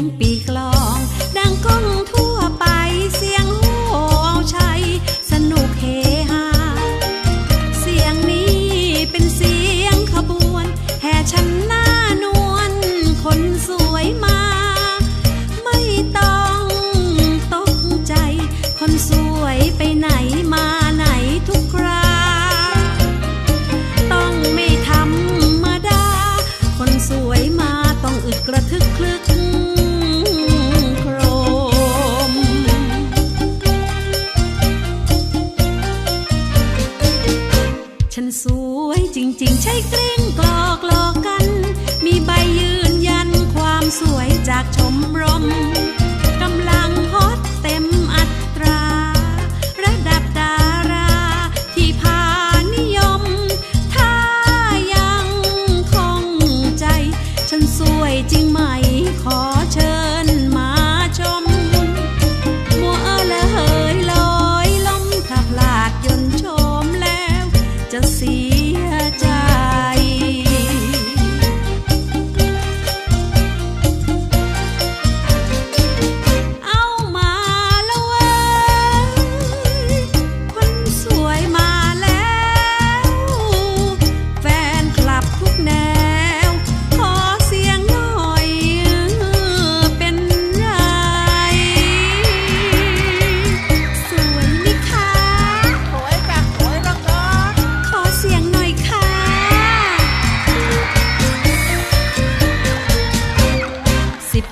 งปีกลอง ดังก้องทั่วไปเสียงโห่เอาชัยสนุกเฮฮาเสียงนี้เป็นเสียงขบวน แห่ฉันหน้านวลคนสวยมา ไม่ต้องตกใจ คนสวยไปไหนมาไหนทุกคราต้องไม่ธรรมดา คนสวยมาต้องอึดกระทึกคลึก สวยจริง ๆ ใช่เกรงกลอกหลอกกัน มีใบยืนยันความสวยจากชมรม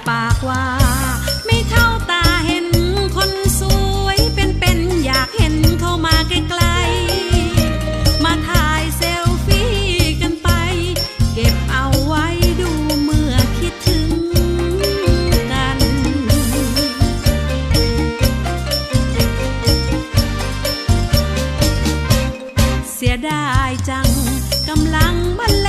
ปากว่า ไม่เท่าตาเห็นคนสวยเป็นๆอยากเห็นเข้ามาใกล้ๆมาถ่ายเซลฟี่กันไป เก็บเอาไว้ดูเมื่อคิดถึงกัน เสียดายจังกำลังบรนเล